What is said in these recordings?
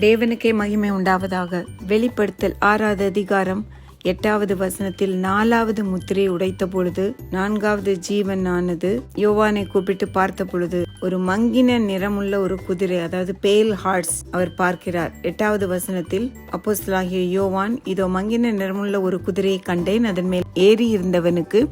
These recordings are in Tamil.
தேவனுக்கே மகிமை உண்டாவதாக. வெளிப்படுத்தல் ஆறாவது அதிகாரம் எட்டாவது வசனத்தில் நாலாவது முத்திரை உடைத்த பொழுது நான்காவது ஜீவன் ஆனது யோவானை கூப்பிட்டு பார்த்த பொழுது ஒரு மங்கின நிறமுள்ள ஒரு குதிரை அதாவது பேல் ஹார்ட்ஸ் அவர் பார்க்கிறார். எட்டாவது வசனத்தில் அப்போஸ்தலனாகிய யோவான் இதோ மங்கின நிறமுள்ள ஒரு குதிரையை கண்டேன் அதன் மேல் ஏறி இருந்தவனுக்கு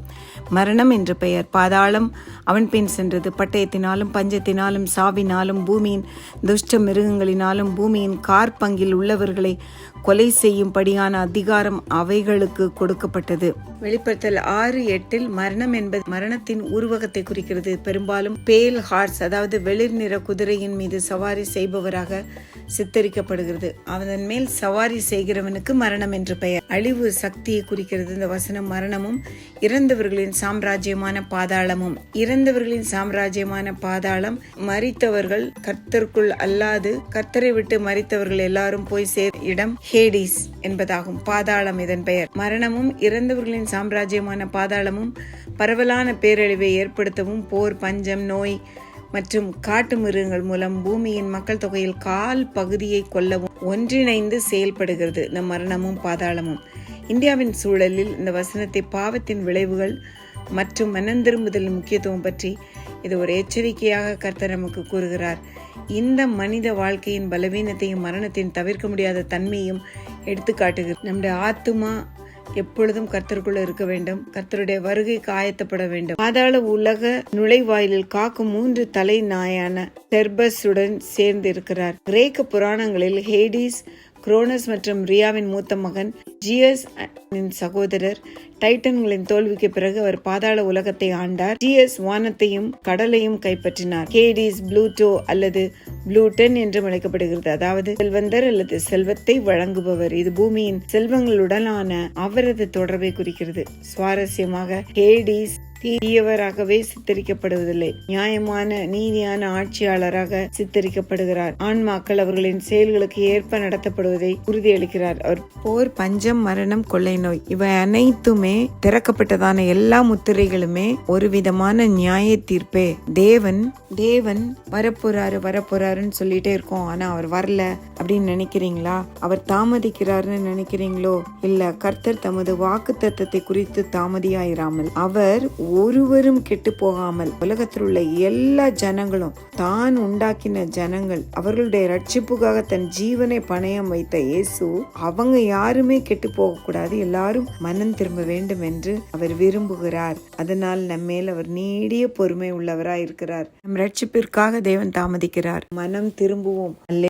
மரணம் என்று பெயர். பாதாளம் அவன் பின் சென்றது. பட்டயத்தினாலும் பஞ்சத்தினாலும் சாவினாலும் பூமியின் துஷ்ட மிருகங்களினாலும் பூமியின் கார்பங்கில் உள்ளவர்களை கொலை செய்யும்படியான அதிகாரம் அவை அவைகளுக்கு கொடுக்கப்பட்டது. வெளிப்படுத்தல் ஆறு எட்டில் மரணம் என்பது மரணத்தின் உருவகத்தை குறிக்கிறது. பெரும்பாலும் பேல் ஹார்ஸ் அதாவது வெளிர் நிற குதிரையின் மீது சவாரி செய்பவராக சித்தரிக்கப்படுகிறது. அவன் மேல் சவாரி செய்கிறவனுக்கு மரணம் என்று பெயர். அழிவு சக்தியை குறிக்கிறது. இந்த வசனம் மரணமும் இறந்தவர்களின் சாம்ராஜ்யமான பாதாளமும். இறந்தவர்களின் சாம்ராஜ்யமான பாதாளம் மறித்தவர்கள் கர்த்தருக்குள் அல்லாது கர்த்தரை விட்டு மறித்தவர்கள் எல்லாரும் போய் சேர் இடம் ஹேடிஸ் என்பதாகும். பாதாளம் இதன் பெயர். மரணமும் இறந்தவர்களின் சாம்ராஜ்யமான பாதாளமும் பரவலான பேரழிவை ஏற்படுத்தவும் போர் பஞ்சம் நோய் மற்றும் காட்டு மிருகங்கள் மூலம் பூமியின் மக்கள் தொகையில் கால் பகுதியை கொல்லவும் ஒன்றிணைந்து செயல்படுகிறது இந்த மரணமும் பாதாளமும். இந்தியாவின் சூழலில் இந்த வசனத்தை பாவத்தின் விளைவுகள் மற்றும் மனந்திரும்புதலின் முக்கியத்துவம் பற்றி இது ஒரு எச்சரிக்கையாக கர்த்தர் நமக்கு கூறுகிறார். இந்த மனித வாழ்க்கையின் பலவீனத்தையும் மரணத்தின் தவிர்க்க முடியாத தன்மையும் எடுத்து காட்டுகிறது நம்முடைய ஆத்துமா எப்பொழுதும் கர்த்தருக்குள்ள இருக்க வேண்டும். கர்த்தருடைய வருகை காயத்தப்பட வேண்டும். பாதாள உலக நுழைவாயிலில் காக்கும் மூன்று தலை நாயான செர்பஸுடன் சேர்ந்து இருக்கிறார் கிரேக்க புராணங்களில் ஹேடிஸ் குரோனஸ் மற்றும் ரியாவின் மூத்த மகன் ஜியஸ் சகோதரர் டைட்டன்களின் தோல்விக்கு பிறகு அவர் பாதாள உலகத்தை ஆண்டார். ஜிஎஸ் வானத்தையும் கடலையும் கைப்பற்றினார். கேடிஸ் ப்ளூட்டோ அல்லது ப்ளூட்டன் என்றும் அழைக்கப்படுகிறது. அதாவது செல்வந்தர் அல்லது செல்வத்தை வழங்குபவர். இது பூமியின் செல்வங்களுடனான அவரது தொடர்பை குறிக்கிறது. சுவாரஸ்யமாக ஹேடிஸ் தீயவராகவே சித்தரிக்கப்படுவதில்லை. நியாயமான நீதியான ஆட்சியாளராக சித்தரிக்கப்படுகிறார். ஆன்மாக்கள் அவர்களின் செயல்களுக்கு ஏற்ப நடத்தப்படுவதை உறுதியளிக்கிறார். அவர் போர் பஞ்சம் மரணம் கொள்ளை நோய் இவை அனைத்துமே திறக்கப்பட்டதான எல்லா முத்திரைகளுமே ஒரு விதமான நியாய தீர்ப்பே தேவன் தேவன் வரப்போறாரு வரப்போறாருன்னு சொல்லிட்டே இருக்கோம். ஆனா அவர் வரல அப்படின்னு நினைக்கிறீங்களா? அவர் தாமதிக்கிறாருன்னு நினைக்கிறீங்களோ? இல்ல கர்த்தர் தமது வாக்கு தத்தத்தை குறித்து தாமதியாயிராமல் அவர் ஒருவரும் கெட்டு போகாமல் உலகத்தில் உள்ள எல்லா ஜனங்களும் தான் உண்டாக்கின ஜனங்கள் அவர்களுடைய ரட்சிப்புக்காக தன் ஜீவனை பணயம் வைத்த இயேசு அவங்க யாருமே கெட்டு போக கூடாது. எல்லாரும் மனம் திரும்ப வேண்டும் என்று அவர் விரும்புகிறார். அதனால் நம்மேல் அவர் நீடிய பொறுமை உள்ளவராய் இருக்கிறார் நம் ரட்சிப்பிற்காக தேவன் தாமதிக்கிறார். மனம் திரும்புவோம். அல்ல